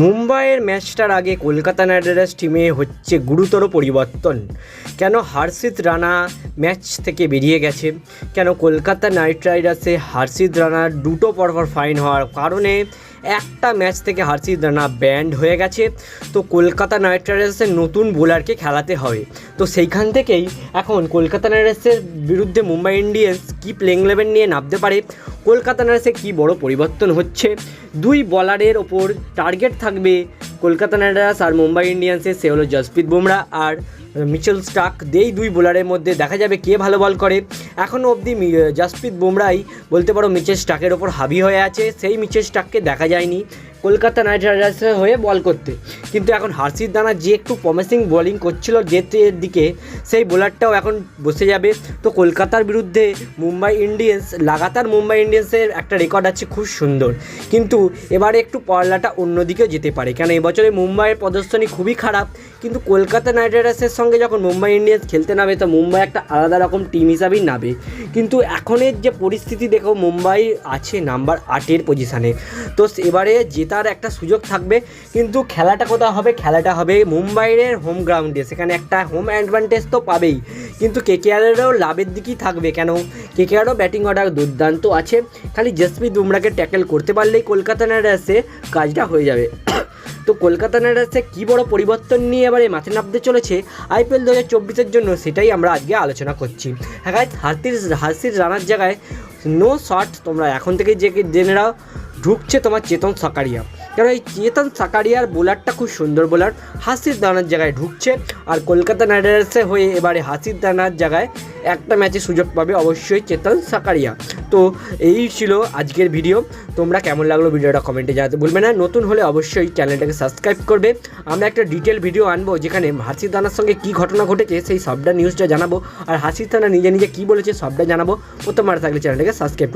মুম্বাইয়ের ম্যাচটার আগে Kolkata Knight Riders টিমে হচ্ছে গুরুতর পরিবর্তন। কেন হার্ষিত রানা ম্যাচ থেকে বেরিয়ে গেছে? কেন কলকাতা নাইট রাইডার্সে হার্ষিত রানার দুটো পরপর ফাইন হওয়ার কারণে একটা ম্যাচ থেকে হার্ষিত রানা ব্যান্ড হয়ে গেছে? তো কলকাতা নাইট রাইডার্সের নতুন বোলারকে খেলাতে হবে। তো সেইখান থেকেই এখন কলকাতা নাইট রাইডার্সের বিরুদ্ধে মুম্বাই ইন্ডিয়ান্স কী প্লেইং ইলেভেন নিয়ে নামতে পারে? কলকাতা নাইট রাইডার্সে কী বড় পরিবর্তন হচ্ছে? দুই বলারের ওপর টার্গেট থাকবে কলকাতা নাইট রাইডার্স আর মুম্বাই ইন্ডিয়ান্সের, সে হলো জসপ্রীত বুমরা। আর মিচেল স্টাক দেই দুই বোলারের মধ্যে। দেখা যাবে কে ভালো বল করে। এখনও অবধি জসপ্রীত বুমরাই বলতে পারো মিচেল স্টাকের ওপর হাবি হয়ে আছে। সেই মিচেল স্টাককে দেখা যায়নি কলকাতা নাইট রাইডার্সের হয়ে বল করতে। কিন্তু এখন হার্ষিত দানা যে একটু প্রমিসিং বোলিং করছিল জেতের দিকে, সেই বোলারটাও এখন বসে যাবে। তো কলকাতার বিরুদ্ধে মুম্বাই ইন্ডিয়ান্স, লাগাতার মুম্বাই ইন্ডিয়ান্সের একটা রেকর্ড আছে খুব সুন্দর। কিন্তু এবারে একটু পাল্লাটা অন্যদিকেও যেতে পারে। কেন, এবছরে মুম্বাইয়ের প্রদর্শনী খুবই খারাপ। কিন্তু কলকাতা নাইট রাইডার্সের সঙ্গে যখন মুম্বাই ইন্ডিয়ান্স খেলতে নামে, তো মুম্বাই একটা আলাদা রকম টিম হিসাবেই নামে। কিন্তু এখনের যে পরিস্থিতি, দেখো মুম্বাই আছে নাম্বার আটের পজিশানে তো এবারে জেতার একটা সুযোগ থাকবে, কিন্তু খেলাটা কোথাও হবে? খেলাটা হবে মুম্বাইয়ের হোম গ্রাউন্ডে সেখানে একটা হোম অ্যাডভান্টেজ তো পাবেই। কিন্তু কেকেআরেরও লাভের দিকেই থাকবে কেন? কেকেআরও ব্যাটিং অর্ডার দুর্দান্ত আছে। খালি জসপ্রীত বুমরাকে ট্যাকেল করতে পারলেই কলকাতা নাইট রাইডার্সে কাজটা হয়ে যাবে। তো কলকাতা নাইট রাইডার্সে কী বড় পরিবর্তন নিয়ে এবারে মাঠে নামতে চলেছে আইপিএল দু হাজার জন্য সেটাই আমরা আজকে আলোচনা করছি। হ্যাঁ গাইজ হার্সির হার্সির রানার জায়গায় নো শট তোমরা এখন থেকে যে জেনে ঢুকছে তোমার চেতন সাকারিয়া। কারণ এই চেতন সাকারিয়ার বোলারটা খুব সুন্দর বোলার। হাসির দানার জায়গায় ঢুকছে আর কলকাতা নাইট রাইডার্সে হয়ে এবারে হাসির দানার জায়গায় একটা ম্যাচে সুযোগ পাবে অবশ্যই চেতন সাকারিয়া। তো এই ছিল আজকের ভিডিও। তোমরা কেমন লাগল ভিডিওটা কমেন্টে জানাতে ভুলবে না। নতুন হলে অবশ্যই চ্যানেলটাকে সাবস্ক্রাইব করবে। আমরা একটা ডিটেল ভিডিও আনব যেখানে হাসির দানার সঙ্গে কী ঘটনা ঘটেছে, সেই সবটা নিউজটা জানাব। আর হাসির দানা নিজে নিজে কী বলেছে, সবটা জানাব। প্রথমবার থাকলে চ্যানেলটাকে সাবস্ক্রাইব